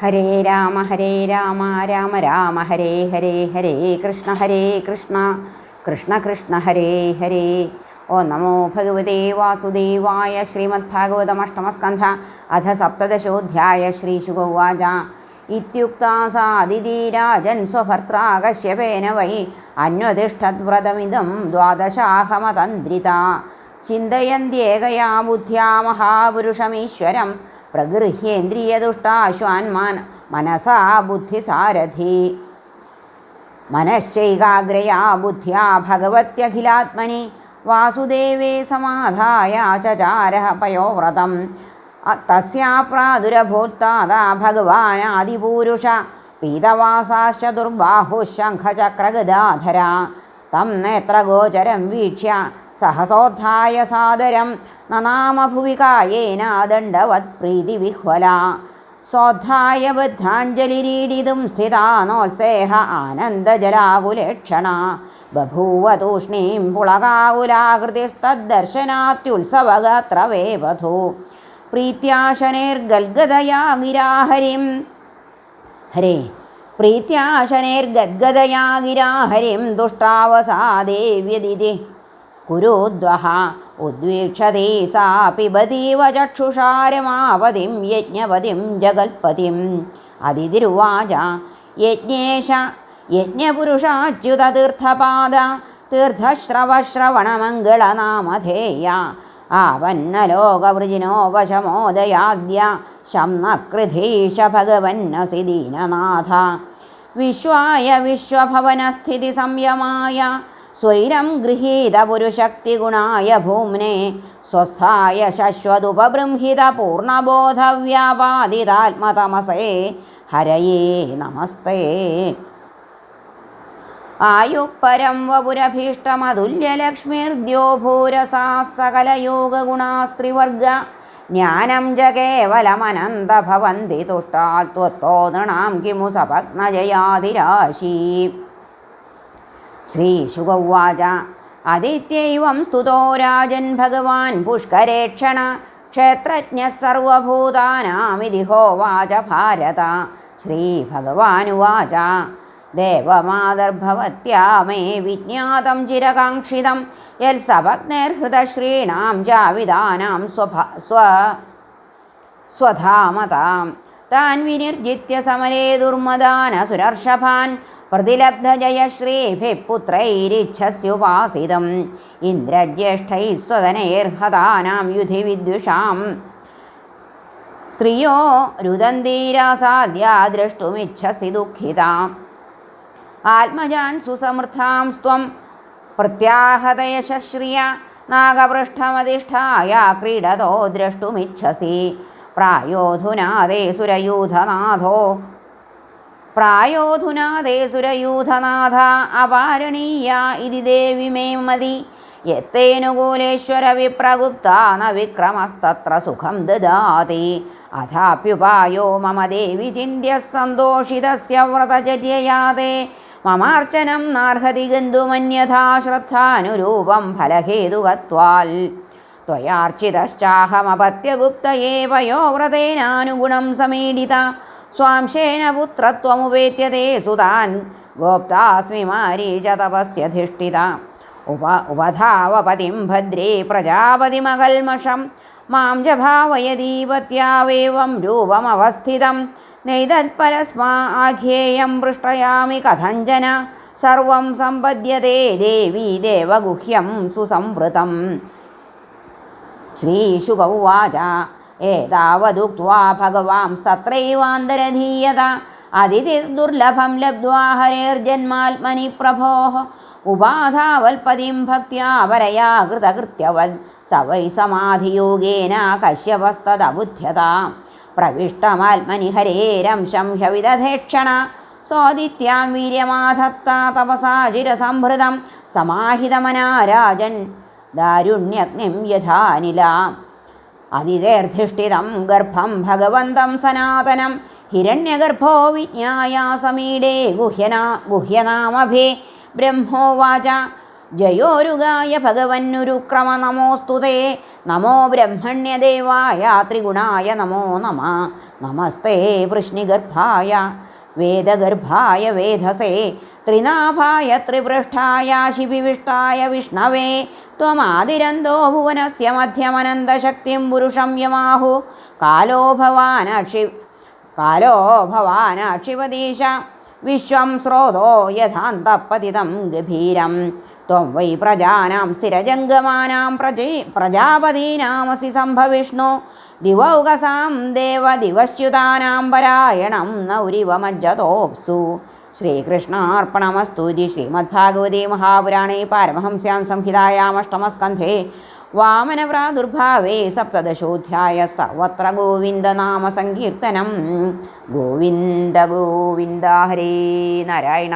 ഹരേ രാമ ഹരേ രാമ രാമ രാമ ഹരേ ഹരേ ഹരേ കൃഷ്ണ ഹരേ കൃഷ്ണ കൃഷ്ണ കൃഷ്ണ ഹരേ ഹരേ. ഓ നമോ ഭഗവതേ വാസുദേവായ ശ്രീമദ് ഭാഗവതമഷ്ടമസ്കന്ധ അധ സപ്തദശോധ്യായ ശ്രീശുഗോവാച ഇത്യുക്താ സാതിരാജൻ സ്വഭർത്താ കശ്യപേന വൈ അന്വതിഷ്ഠദ്വ്രതമിതം ദ്വാദശാഹമതന്ത്രിത. ചിന്തയന്ത്യേകയാ ബുദ്ധ്യാ മഹാപുരുഷമീശ്വരം പ്രഗൃഹ്യേന്ദ്രിയദുഷ്ടാശ്വാൻമാൻ മനസാ ബുദ്ധിസാരഥി. മനശ്ചൈകാഗ്രയാ ബുദ്ധ്യാ ഭഗവത്യഖിലാത്മനി. വാസുദേവേ സമാധായ ചചാരഃ പയോവ്രതം. തസ്യാ പ്രാദുരഭൂത്താദാ ഭഗവാനാദിപൂരുഷ. പീതവാസാശ്ച ദുർബാഹുഃ ശംഖചക്രഗദാധര തം നേത്രഗോചരം വീക്ഷ്യ. സഹസോദ്ധായ സാദരം. നനാമഭുവി കായേന ദണ്ഡവത് പ്രീതിവിഹ്വല സ്വോദ്ധായ ബദ്ധാഞ്ജലിരീഡിതും സ്ഥിതാ നോത്സേഹ ആനന്ദജലാകുലേക്ഷണ. ബഭൂവ തൂഷ്ണീം പുളകാകുലാകൃതിസ്തദ്ദർശനാത്യുത്സവഗാത്ര വേവധു പ്രീത്യാശനേർഗദ്ഗതയാ ഗിരാഹരിം ഹരേ പ്രീത്യാശനേർഗദ്ഗതയാ ഗിരാഹരിം ദുഷ്ടാവസാദേവ്യതിഥി കുരുദ്വഹ ഉദ്വീക്ഷതേ സാ പിബതീവ ചക്ഷുഷാരമാവതിം യജ്ഞപതിം ജഗൽപതിം അതിതിരുവാച യജ്ഞേശ യജ്ഞപുരുഷാച്യുതതീർത്ഥപാദ തീർത്ഥശ്രവശ്രവണമംഗളനാമധേയ ആവന്നലോകവൃജിനോപശമോദയാദ്യ ശംനകൃധീശ ഭഗവന്നസി ദീനനാഥ. വിശ്വായ വിശ്വഭവനസ്ഥിതി സംയമായ സ്വൈരം ഗൃഹീത ഗൃഹീതപുരുശക്തിഗുണായ ഭൂമ്നെ സ്വസ്ഥായ ശശ്വതുപബൃംഹിത പൂർണബോധവ്യാപാദിതാത്മതമസേ ഹരയേ നമസ്തേ. ആയുപരം വപുരഭീഷ്ടമതുല്യലക്ഷ്മീർദ്യോ ഭൂരസാ സകലയോഗഗുണാസ്ത്രിവർഗ ജ്ഞാനം കേവലമനന്തഭവന്തി തുഷ്ടാൽ ത്വത്തോ നൃണാം കിമു സപഗ്നജയാതിരാശീ ശ്രീശുഗൗവാച. അതിഥ്യൈവം സ്തുതോ രാജൻ ഭഗവാൻ പുഷ്കരേക്ഷണ ക്ഷേത്രജ്ഞ സർവഭൂതാനാമിതി ഹോവാച ഭാരത ശ്രീഭഗവാനുവാച ദേവമാതർഭവത്യാ മേ വിജ്ഞാതം ചിരകാംക്ഷിതം യത്സഭഗ്നിർഹൃതശ്രീണാം ജാവിദാനാം സ്വഭ സ്വ സ്വധാമതാം. താൻ വിനിർജിത്യ സമരേ പ്രതിലബ്ധജയശ്രീഭിः പുത്രൈരിച്ഛസ്യുപാസിതം ഇന്ദ്രജ്യേഷ്ഠൈः സ്വതനൈർഹതാനാം യുധി വിദ്വിഷാം. സ്ത്രീയോ രുദന്തീരാസാദ്യാ ദ്രഷ്ടുമിച്ഛസി ദുഃഖിത. ആത്മജാൻ സുസമൃദ്ധാം സ്വം പ്രത്യാഹതയശ്രിയ നാഗപൃഷ്ഠമധിഷ്ഠായ ക്രീഡതോ ദ്രഷ്ടുമിച്ഛസി. പ്രായോധുനാദേ സുരയൂഥനാഥോ പ്രായോധുനാദേ സുരയൂഥനാഥ അപാരണീയ ഇതി ദേവി മേ മതി. യത്തേനുകൂലേശ്വര വിപ്രഗുപ്ത ന വിക്രമസ്തത്ര സുഖം ദദാതി. അഥാപ്യുപായോ മമ ദേവി ചിന്യ സന്തോഷിതസ്യ വ്രതചര്യയാതെ. മമാർച്ചനം നാർഹതി ഗന്ധുമന്യഥാ ശ്രദ്ധാനുരൂപം ഫലഹേതുകത്വാൽ. ത്വയാർച്ചിതശ്ചാഹമപത്യഗുപ്തയേവയോ വ്രതേനാനുഗുണം സമീഡിത സ്വാംശേന പുത്രത്വമുപേത്യതേ സുതാൻ ഗോപ്താസ്മി മാരീച തപസ്യധിഷ്ഠിത ഉപ ഉപധാവപതിം ഭദ്രേ പ്രജാപതിമകൽമഷം മാം ച ഭാവയദീപത്യാവേവം രൂപമവസ്ഥിതം നൈതത്പരസ്മാ ആഖ്യേയം പൃഷ്ടയാമി കഥഞ്ചന സർവം സമ്പദ്യതേ ദേവി ദേവഗുഹ്യം സുസംവൃതം ശ്രീശുകൗവാച ഏതാവതുക്വാ അതിഥി ദുർലഭം ലബ്ധ്വാ ഹരേർജന്മാത്മനി പ്രഭോ. ഉപാധാവൽപതിം ഭക്ത്യാ പരയാ കൃതകൃത്യവൽ. സ വൈ സമാധിയോഗേന കശ്യപസ്തദബുദ്ധ്യത. പ്രവിഷ്ടമാത്മനി ഹരേരംശം ഹ്യവിദധേക്ഷണ സ്വാദിത്യാം വീര്യമാധത്ത തപസാ ചിരസംഭൃതം സമാഹിതമനാരാജൻ ദാരുണ്യഗ്നിം യഥാനില. അതിഥേർധിഷ്ഠിതം ഗർഭം ഭഗവന്തം സനാതനം. ഹിരണ്യഗർഭോ വിജ്ഞായ സമീഡേ ഗുഹ്യനാ ഗുഹ്യനാമഭേ. ബ്രഹ്മോവാച. ജയോരുഗായ ഭഗവന്നുരുക്രമ നമോസ്തുതേ നമോ ബ്രഹ്മണ്യദേവായ ത്രിഗുണായ നമോ നമ. നമസ്തേ വൃഷ്ണിഗർഭായ. വേദഗർഭായ വേധസേ. ത്രിനാഭായ ത്രിപൃഷ്ഠായ ശിപിവിഷ്ടായ വിഷ്ണവേ. ത്വമാതിരന്തോ ഭുവനസ്യ മധ്യമനന്തശക്തിം പുരുഷം യമാഹു. കാലോ ഭവാനക്ഷി കാലോ ഭവാനാക്ഷിപതീശ വിശ്വം സ്രോതോ യഥാന്തപതിതം ഗഭീരം. ത്വം വൈ പ്രജാനാം സ്ഥിരജംഗമാനാം പ്രജേ പ്രജാപതീനാമസി സംഭവിഷ്ണു. ദിവൗകസാം ദേവദിവശ്യുതാനാം പരായണം നൗരിവമജ്ജതോപ്സു. ശ്രീകൃഷ്ണാർപ്പണമസ്തു ഇതി ശ്രീമദ്ഭാഗവതേ മഹാപുരാണേ പാരമഹംസ്യാം സംഹിതായാമഷ്ടമസ്കന്ധേ വാമനപ്രാദുർഭാവേ സപ്തദശോധ്യായ സർവത്ര ഗോവിന്ദനാമസങ്കീർത്തനം. ഗോവിന്ദ ഗോവിന്ദ ഹരേ നാരായണ.